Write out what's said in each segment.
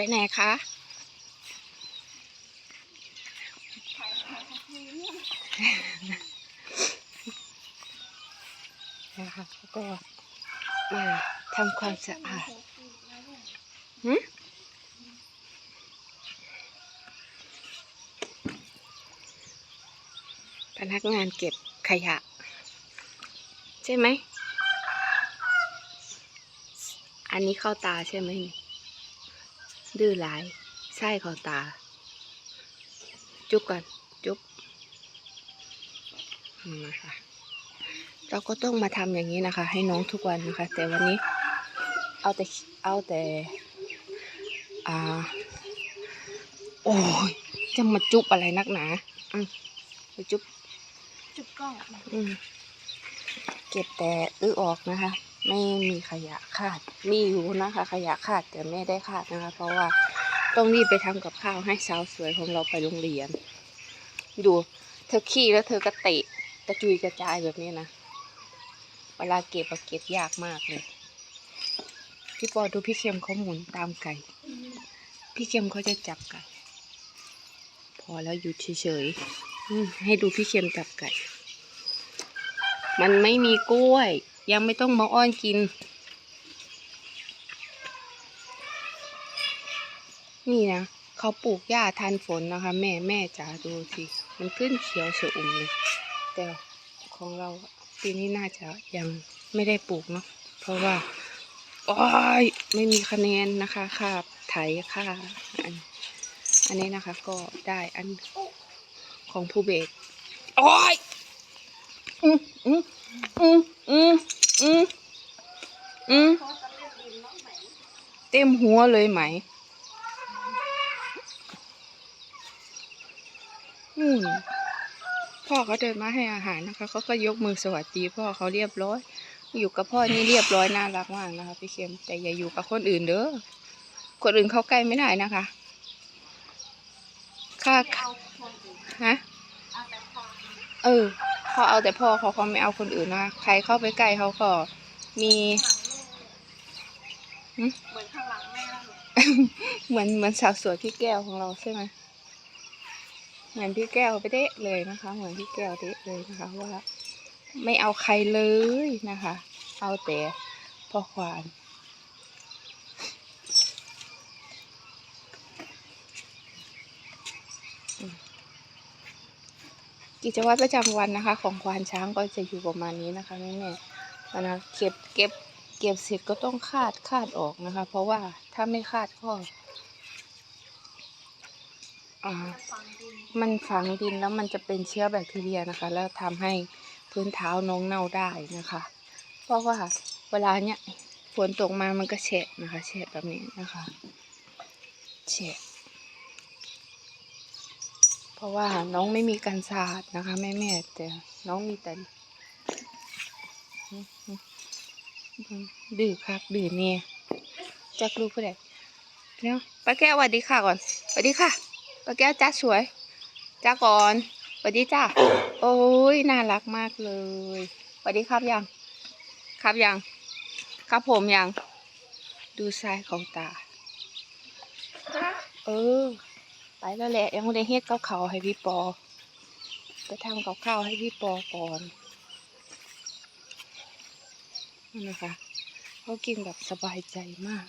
ไปไหนคะนะคะแล้วก็มาทำความสะอาดหึพนักงานเก็บขยะ ใช่ไหม อันนี้เข้าตาใช่ไหมนี่ ดื้อหลายใช่เข้าตา จุ๊บก่อน จุ๊บอืมนะคะเราก็ต้องมาทำอย่างนี้นะคะ ให้น้องทุกวันนะคะ แต่วันนี้เอาแต่เอาแต่อ่าโอ้ยจะมาจุ๊บอะไรนักหนาอืมไปจุ๊บจุดกล้องอืมเก็บแต่อื้อออกนะคะ ไม่มีขยะขาด มีอยู่นะคะ ขยะขาดแต่ไม่ได้ขาดนะคะ เพราะว่าต้องรีบไปทำกับข้าวให้สาวสวยของเราไปโรงเรียน ดูเธอขี้แล้วเธอก็เตะกระจุยกระจายแบบนี้นะ เวลาเก็บอะเก็บยากมากเลย พี่ปอดูพี่เค็มเขาหมุนตามไก่ พี่เค็มเขาจะจับไก่ พอแล้วหยุดเฉยๆให้ดูพี่เค็มจับไก่ มันไม่มีกล้วย ยังไม่ต้องมาอ้อนกิน นี่นะเขาปลูกหญ้าทันฝนนะคะ แม่แม่จ๋าดูสิมันขึ้นเขียวเฉอุ่มเลย แต่ของเราปีนี้น่าจะยังไม่ได้ปลูกเนาะเพราะว่าโอ้ยไม่มีคะแนนนะคะค่าไถค่าอันอันนี้นะคะก็ได้อันของผู้เบกโอ้ยอืมอืมอืมอืมอืมอืม เพราะจะเล่นดินน้องไหม เต็มหัวเลยไหมอืมพ่อเขาเดินมาให้อาหารนะคะเขาก็ยกมือสวัสดีพ่อเขาเรียบร้อย อยู่กับพ่อนี่เรียบร้อยน่ารักมากนะคะพี่เค็มแต่อย่าอยู่กับคนอื่นเด้อคนอื่นเขาใกล้ไม่ได้นะคะค่าไม่เอาคนอื่นฮะเอาแต่ฟังเออเขาเอาแต่พ่อเขาเขาไม่เอาคนอื่นนะคะใครเข้าไปใกล้เขาก็มีหลังแม่หึเหมือน เหมือนเหมือนสาวสวยพี่แก้วของเราใช่ไหมเหมือนพี่แก้วไปเดะเลยนะคะ เหมือนพี่แก้วเดะเลยนะคะว่าไม่เอาใครเลยนะคะ เอาแต่พ่อควานกิจวัตรประจำวันนะคะ ของควานช้างก็จะอยู่ประมาณนี้นะคะแม่แม่ๆแล้วนะเก็บเก็บเก็บเสร็จก็ต้องคาดคาดออกนะคะ เพราะว่า ถ้าไม่คาดก็อ่าจะฟังดินมันฝังดินแล้วมันจะเป็นเชื้อแบคทีเรียนะคะ แล้วทำให้พื้นเท้าน้องเน่าได้นะคะ เพราะว่าเวลาเนี้ยฝนตกมามันก็แฉะนะคะแฉะแบบนี้นะคะแฉะเพราะว่าน้องไม่มีการสาดนะคะแม่แม่แต่น้องมีแต่ดื้อครับดื้อเนี่ย จักลูกผู้ใดเดี๋ยวป้าแก้วสวัสดีค่ะก่อนสวัสดีค่ะป้าแก้วจ้าสวยจ้าก่อนสวัสดีจ้าโอ้ยน่ารักมากเลยสวัสดีครับยัง ครับยัง ครับผมยัง ดูซ้ายของตา เออ ไปแล้วแหละ ยังไม่ได้เฮ็ดกับเขาให้พี่ปอ ไปทำกับข้าวให้พี่ปอก่อนนั่นนะคะ เขากินแบบสบายใจมาก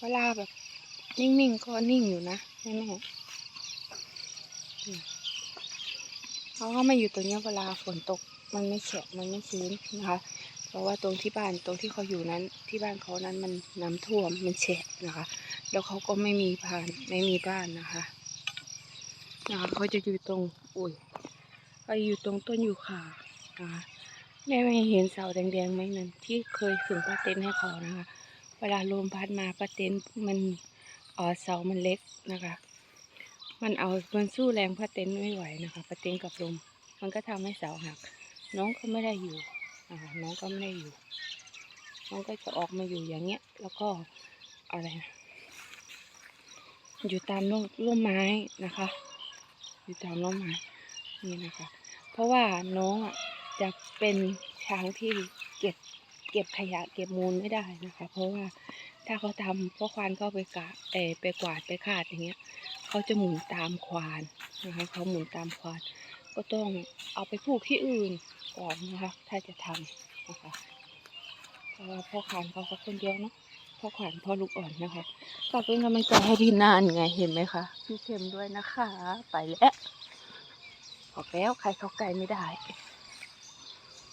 เวลาแบบ นิ่งๆ ก็นิ่งอยู่นะแม่แม่เขาก็มาอยู่ตรงนี้เวลาฝนตกมันไม่แฉะมันไม่ชื้นนะคะ เพราะว่าตรงที่บ้านตรงที่เขาอยู่นั้น ที่บ้านเขานั้นมันน้ำท่วมมันแฉะนะคะ แล้วเขาก็ไม่มีบ้านไม่มีบ้านนะคะนะคะเขาจะอยู่ตรงอุ้ย เขาอยู่ตรงต้นยูคานะคะแม่ไม่เห็นเสาแดงๆไหมนั่นที่เคยขึงผ้าเต็นท์ให้เขานะคะ เวลาลมพัดมาป้าเต็นท์มันเออเสามันเล็กนะคะ มันเอามันสู้แรงป้าเต็นท์ไม่ไหวนะคะป้าเต็นท์กับลม มันก็ทำให้เสาหัก น้องก็ไม่ได้อยู่นะคะน้องก็ไม่ได้อยู่ น้องก็จะออกมาอยู่อย่างเงี้ย แล้วก็อะไรนะอยู่ตามร่มร่มไม้นะคะ อยู่ตามร่มไม้ นี่นะคะ เพราะว่าน้องอะจะเป็นช้างที่เก็บเก็บขยะเก็บมูลไม่ได้นะคะ เพราะว่าถ้าเขาทำพ่อควานก็ไปกะเอไปกวาดไปคาดอย่างเงี้ยเขาจะหมุนตามควานนะคะเขาหมุนตามควาน ก็ต้องเอาไปผูกที่อื่นก่อนนะคะถ้าจะทำนะคะเพราะว่าพ่อควานเขาก็คนเดียวเนาะพ่อควานพ่อลูกอ่อนนะคะฝากเป็นกำลังใจให้พี่นานไงเห็นไหมคะพี่เข้มด้วยนะคะ ไปแล้ว ออกแล้วใครเข้าใกล้ไม่ได้